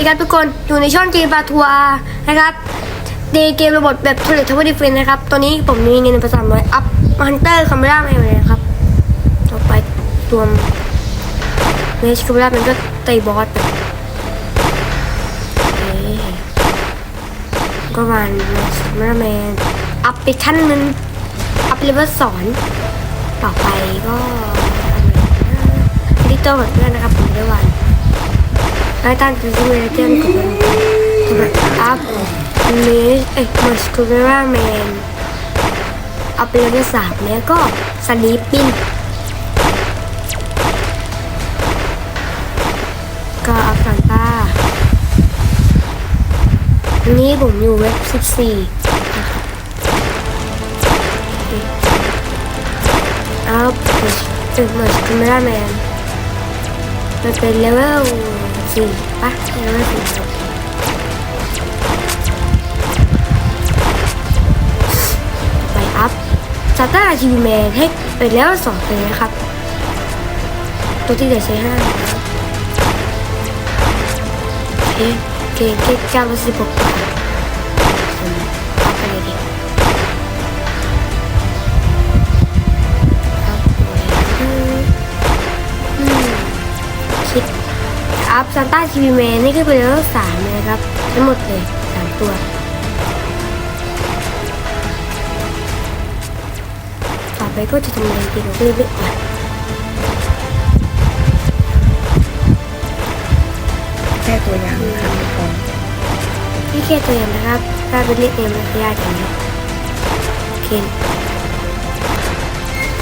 ดีครับทุกคนอยู่ในช่องเกมปาทัวร์นะครับในเกมระบบแบบทุเรศทวดีเฟนนะครับ ตอนนี้ผมมีเงินประสามร้อยอัพฮันเตอร์คาเมล่าใหม่เลยนะครับต่อไปตัวเมชคาเมล่ามันก็ตีบอสแบบเอ๊ะก็วันเมชคาเมล่าแมนอัพไปขั้นนึงอัพเลเวลสอนต่อไปก็ดิจิตอลเหมือนเพื่อนนะครับผมได้วัน ไอ้ตันจะช่วยเจ้ากับมันทำไมอัพมิสเอ้ยมัสคูเวราแมนอาไปเลเวลสามแล้วก็สลีปปิ้งก็อัพซันต้าอันนี้ผมอยู่เว็บสิบสี่อัพมัสเอ้ยมัสคูเวราแมนมันเป็นเลเวล สี่ปะเลเวลสี่ไปอัพสตาร์ทีวีแมนให้ไปแล้วสองตัวนะครับ ตัวที่เด็กใช้ห้านะครับโอเก่งเคโอเคเก้าร้อยสิบหก อัพซันต้าทีวีแมนนี่ก็เป็นเลเวลสามเลยนะครับ ทั้งหมดเลยสามตัว ต่อไปก็จะทำอะไรดีเราก็เลยไปอ่านแค่ตัวอย่างครับทุกคนนี่แค่ตัวอย่างนะครับ ถ้าเป็นเรียกเองมันจะยากอย่างนี้โอเค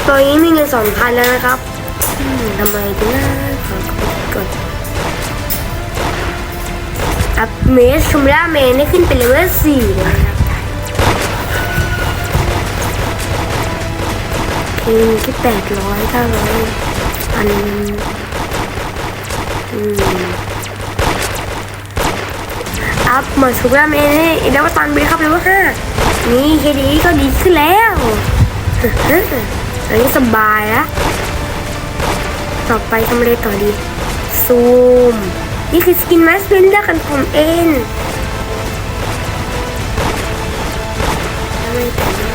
ตอนนี้มีเงินสองพันแล้วนะครับอืมทำไมดีนะ อัพเมสชูมล่าแมนได้ขึ้นเป็นเลเวลสี่เลยนะครับเพลงที่แปดร้อยเก้าร้อยอันอืมอัพหมดสุกแล้วเมนี่แล้วก็ตอนเบีครับเลยว่าห้านี่แค่นี้ก็ดีขึ้นแล้วอันนี้สบายแล้วต่อไปทำอะไรต่อดี ซูม นี่คือสกินมาสเบนเดอร์กันผมเองทำไมผม